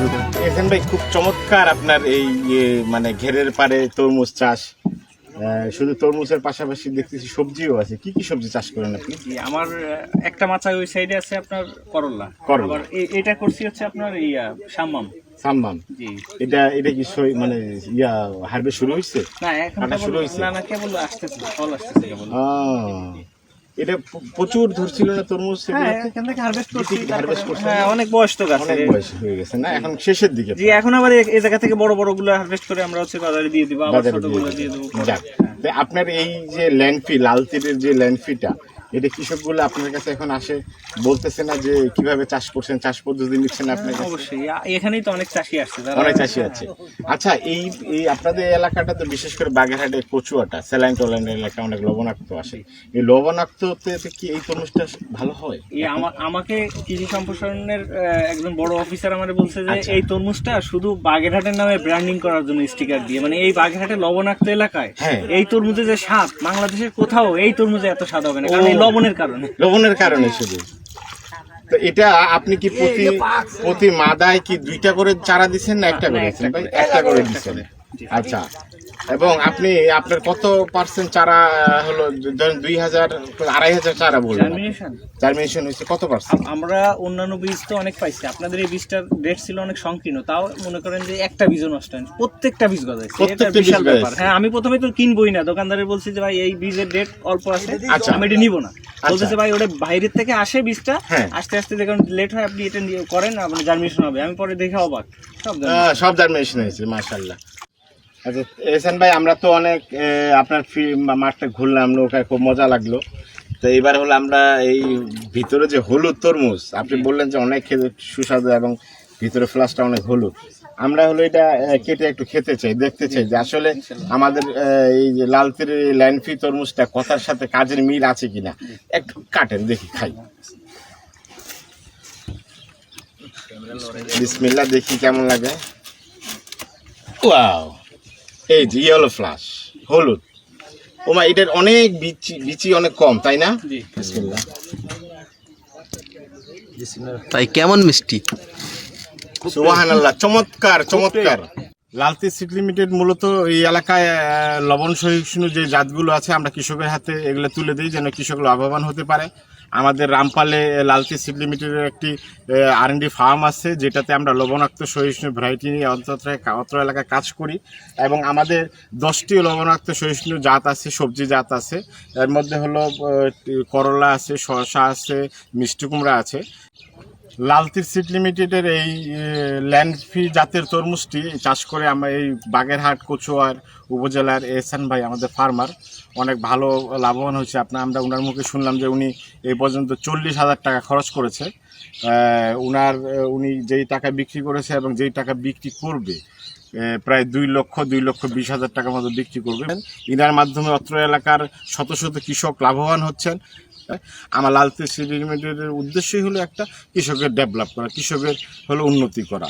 শুরু করেন এখান ভাই খুব চমৎকার আপনার এই মানে ঘেরের পারে তরমুজ চাষ। শুধু তরমুজের পাশাপাশি দেখতেছি সবজিও আছে। কি কি সবজি চাষ করেন আপনি? আমার একটা মাচা ওই সাইডে আছে আপনার করলা। করলা। এটা করছি হচ্ছে আপনার ইয়া সাম্মাম সাম্মাম এটা এটা কি সই- মানে ইয়া হারবে শুরু হয়েছে? না এখন শুরু হয়েছে? না না কেবল আসতেছে ফল আসতেছে কেবল। এটা প্রচুর ধরছিল না তরমুজ হ্যাঁ হারভেস্ট করছি কি harvest করছেন? হ্যাঁ অনেক বয়স তো গাছে। অনেক বয়স হয়ে গেছে না? এখন শেষের দিকে জি এখন আবার এই জায়গা থেকে বড় বড়গুলো হারভেস্ট করে আমরা হচ্ছে বাজারে দিয়ে দিব আবার ছোটগুলো দিয়ে দেবো। আপনার এই যে ল্যান্ডফি লাল তীরের যে ল্যান্ডফিটা এটা কৃষকগুলো আপনার কাছে এখন আসে বলতেছে না যে কীভাবে চাষ করছেন চাষ পদ্ধতি নিচ্ছেন আপনার কাছে অবশ্যই এখানেই তো অনেক চাষি আসছে অনেক চাষি আছে আচ্ছা এই এই আপনাদের এলাকাটা তো বিশেষ করে বাগেরহাটে কচুয়াটা স্যালাইন টলাইন এলাকা অনেক লবণাক্ত আসে এই লবণাক্ততে কি এই তরমুজটা ভালো হয় এই আমাকে কৃষি সম্প্রসারণের একজন বড় অফিসার আমাকে বলছে যে আচ্ছা। এই তরমুজটা শুধু বাগেরহাটের নামে ব্র্যান্ডিং করার জন্য স্টিকার দিয়ে মানে এই বাগেরহাটের লবণাক্ত এলাকায় হ্যাঁ। এই তরমুজে যে স্বাদ বাংলাদেশের কোথাও এই তরমুজে এত স্বাদ হবে না কারণ। লবণের কারণে। লবণের কারণে শুধু। তো এটা আপনি কি প্রতি প্রতি মাদায় কি দুইটা করে চারা দিচ্ছেন না একটা করে। একটা করে দিচ্ছেন। আচ্ছা। এবং আপনি আপনার কত পার্সেন্ট চারা হলো ধরেন দুই হাজার আড়াই হাজার চারা বললেন জার্মিনেশন জার্মিনেশন হয়েছে কত পার্সেন্ট আমরা অন্যান্য বীজ তো অনেক পাইছি। আপনাদের এই বীজটার ডেট ছিল অনেক সংকীর্ণ। তাও মনে করেন যে একটা বীজও নষ্ট হয়নি। প্রত্যেকটা বীজ গজাইছে এটা প্রত্যেকটা বিশাল ব্যাপার। হ্যাঁ আমি প্রথমে তো কিনবই না। দোকানদারে বলছি যে ভাই এই বীজের ডেট অল্প আছে। আচ্ছা। আমি এটা নিব না। বলতেছে ভাই ওটা বাইরের থেকে আসে বীজটা। হ্যাঁ। আস্তে আস্তে যখন লেট হয় আপনি এটা নিয়ে করেন আপনার জার্মিনেশন হবে। আমি পরে দেখে অবাক। সব জার্মিনেশন হয়েছে মাশাল্লাহ আচ্ছা এহসান ভাই আমরা তো অনেক আপনার মাঠটা ঘুরলাম নৌকায় খুব মজা লাগল। তো এবার হলো আমরা এই ভিতরে যে হলুদ তরমুজ আপনি বললেন যে অনেক খেতে সুস্বাদু এবং ভিতরে ফ্লাসটা অনেক হলুদ। আমরা হলো এটা কেটে একটু খেতে চাই দেখতে চাই যে আসলে আমাদের এই যে লাল তীরের ল্যান্ডফি তরমুজটা কথার সাথে কাজের মিল আছে কিনা একটু কাটেন দেখি খাই। বিসমিল্লাহ দেখি কেমন লাগে। ওয়াও। এই যে ইয়েলো ফ্লাশ হলুদ। ওমা এটার অনেক বিচি বিচি অনেক কম তাই না? তাই কেমন মিষ্টি? সুবহানাল্লাহ চমৎকার চমৎকার। লালতি সিট লিমিটেড মূলত এই এলাকায় লবণ সহিষ্ণু যে জাতগুলো আছে আমরা কৃষকের হাতে এগুলো তুলে দিই যেন কৃষক লাভবান হতে পারে। আমাদের রামপালে লালতি সিপ লিমিটেডের একটি আর ডি ফার্ম আছে, যেটাতে আমরা লবণাক্ত সহিষ্ণু ভ্যারাইটি নিয়ে অন্তত অত্র এলাকায় কাজ করি। এবং আমাদের দশটি লবণাক্ত সহিষ্ণু জাত আছে, সবজি জাত আছে। এর মধ্যে হলো করলা আছে, শসা আছে, মিষ্টি কুমড়া আছে। লালতির সিট লিমিটেডের এই ল্যান্ডফি জাতের তরমুজটি চাষ করে আমরা এই বাগেরহাট, কচুয়ার উপজেলার এহসান ভাই আমাদের ফার্মার অনেক ভালো লাভবান হয়েছে। আপনার আমরা ওনার মুখে শুনলাম যে উনি এই পর্যন্ত চল্লিশ হাজার টাকা খরচ করেছে। উনার উনি যেই টাকা বিক্রি করেছে এবং যেই টাকা বিক্রি করবে প্রায় দুই লক্ষ দুই লক্ষ বিশ হাজার টাকার মতো বিক্রি করবেন ইনার মাধ্যমে অত্র এলাকার শত শত কৃষক লাভবান হচ্ছেন। আমার লালতে সিডি লিমিটেডের উদ্দেশ্যই হলো একটা কৃষকের ডেভেলপ করা কৃষকের হলো উন্নতি করা।